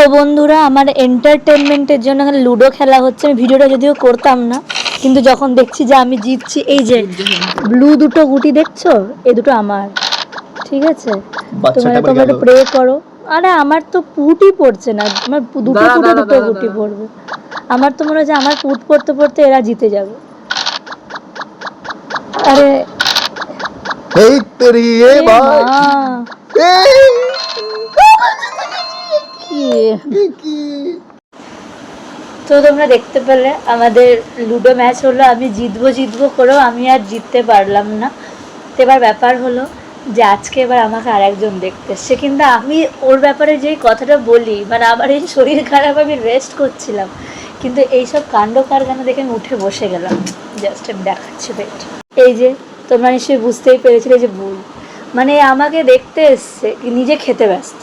তো বন্ধুরা আমার এন্টারটেনমেন্টের জন্য এখানে লুডো খেলা হচ্ছে। আমি ভিডিওটা যদিও করতাম না কিন্তু যখন দেখছি যে আমি জিতছি এই যে ব্লু দুটো গুটি দেখছ? এই দুটো আমার ঠিক আছে? তোমরা তোমরা একটু প্রে করো। আরে আমার তো পুটি পড়ছে না আমার দুটো দাঁড়া, দুটো গুটি। পড়বে। আমার তো মনে হচ্ছে আমার পুট পড়তে পড়তে এরা জিতে যাবে। আরে এই তেরি এ এ ভাই। এই। তো তোমরা দেখতে পেলে আমাদের লুডো ম্যাচ হলো আমি জিতবো জিতবো করেও আমি আর জিততে পারলাম না। তো এবার ব্যাপার হলো যে আজকে এবার আমাকে আর একজন দেখতে এসছে। কিন্তু আমি ওর ব্যাপারে যেই কথাটা বলি মানে আমার এই শরীর খারাপ আমি রেস্ট করছিলাম। কিন্তু এইসব কাণ্ড কারখানা দেখে আমি উঠে বসে গেলাম। জাস্ট আমি দেখাচ্ছি পেট এই যে তোমরা নিশ্চয়ই বুঝতেই পেরেছিলে যে ভুল। মানে আমাকে দেখতে এসছে নিজে খেতে ব্যস্ত।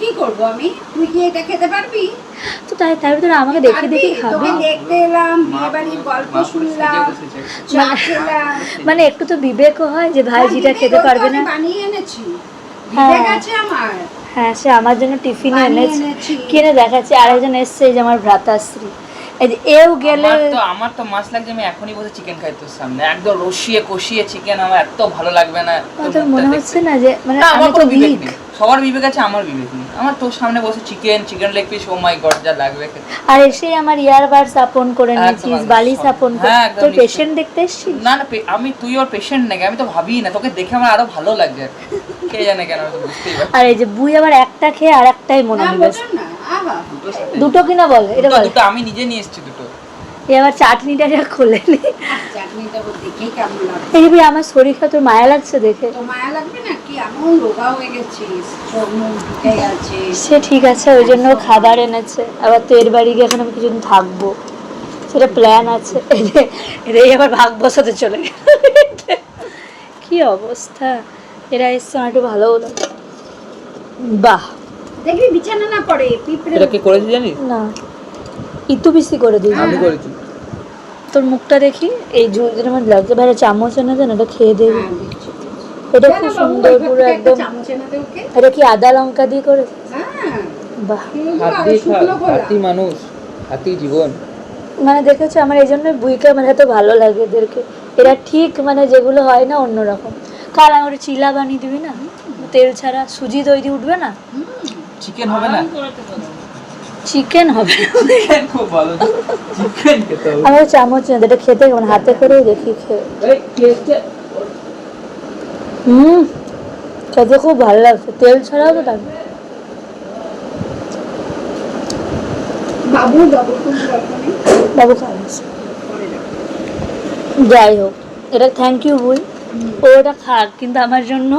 কি করব আমি? তুই কি এটা খেতে পারবি? তো তাই ভিতরে আমাকে দেখে দেখে খাবে। তোকে দেখতে এলাম বিয়ে বাড়ির গল্প শুনলাম মানে একটু তো বিবেকও হয় যে ভাই যেটা খেতে পারবে না। বানিয়ে এনেছি। হ্যাঁ। বিবেক আছে আমার। হ্যাঁ সে আমার জন্য টিফিন এনেছে। কিনে দেখাচ্ছে আরেকজন এসছে এই যে আমার ভ্রাতাশ্রী। এই যে এও গেলে আমার তো আমার তো মাছ লাগছে আমি এখনই বসে চিকেন খাই তোর সামনে। একদম রসিয়ে কষিয়ে চিকেন আমার এত ভালো লাগবে না। তোর তো মনে হচ্ছে না যে মানে আমি তো বিবেক সবার বিবেক আছে আমার বিবেক নেই। আমার তোর সামনে বসে chicken chicken leg piece oh my god যা লাগবে আর এসে আমার ইয়ারবার স্থাপন করে নিয়েছিস বালি। স্থাপন করে। হ্যাঁ, একদম তোর পেশেন্ট দেখতে এসছিস? না না আমি তুই ওর পেশেন্ট নাকি? আমি তো ভাবি না তোকে দেখে আমার আরও ভালো লাগছে কে জানে কেন আমি তো বুঝতেই পারছি আর এই যে বুই আবার একটা খেয়ে আর একটাই না মনোনিবেশ না। আহা দুটো কিনা বল এটা দুটো বল। দুটো আমি নিজে নিয়ে এসেছি দুটো। এ আবার চাটনিটা যা খুলে নি। চাটনিটা দেখেই কেমন লাগবে এই ভাই আমার শরীরটা তোর মায়া লাগছে দেখে। তো মায়া লাগবে না? এমন রোগা হয়ে গেছিস সে ঠিক আছে ওই জন্য খাবার এনেছে। আবার তো এর বাড়ি গিয়ে এখন আমি কিছুদিন থাকব। সেটা প্ল্যান আছে। এই আবার ভাগ বসাতে চলে গেল। কি অবস্থা? এরা এসছে আমার একটু ভালো হলো। বাহ। দেখবি বিছানা না পড়ে পিঁপড়ে এটা কে করেছি জানিস? না। ইতু বিসি করে দিই আমি করেছি। তোর মুখটা দেখি এই ঝুলজির আমার লাগছে ভাই চামচ এনে দেন এটা খেয়ে দেবে। হ্যাঁ। এটা খুব সুন্দর পুরো একদম। এটা কি আদা লঙ্কা দিয়ে করে? হ্যাঁ, বাহ। গোলা। মানুষ হাতি জীবন। মানে দেখেছ আমার এই জন্য বুইকে মানে এত ভালো লাগে এদেরকে। এরা ঠিক মানে যেগুলো হয় না অন্যরকম। কাল আমার চিলা বানিয়ে দিবি না? তেল ছাড়া সুজি তৈরি উঠবে না? চিকেন হবে না? চিকেন হবে। চিকেন খুব ভালো। খেতে হবে। আমার চামচ না এটা খেতে কেমন? হাতে করেই দেখি খেয়ে। হুম খেতে খুব ভালো লাগছে। তেল ছাড়াও তো লাগবে বাবু। যাই হোক এটা থ্যাংক ইউ বই। ও ওটা খাক কিন্তু আমার জন্য।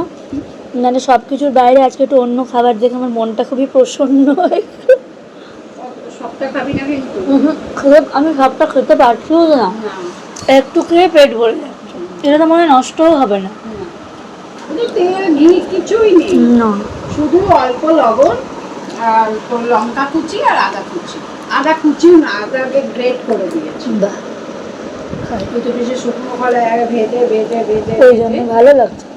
মানে সব কিছুর বাইরে আজকে একটু অন্য খাবার দেখে আমার মনটা খুবই প্রসন্ন হয় আমি সবটা খেতে পারছিও না। একটু খেয়ে পেট ভরে যাচ্ছে। এটা তো মনে নষ্টও হবে না। তেল ঘি কিছুই নেই। না। শুধু অল্প লবণ আর লঙ্কা কুচি আর আদা কুচি। আদা কুচিও না আদাকে গ্রেট করে দিয়েছি। বাহ। দুটো পিসে শুকনো ফলে ভেজে ভেজে ভেজে ওই জন্য ভালো লাগছে।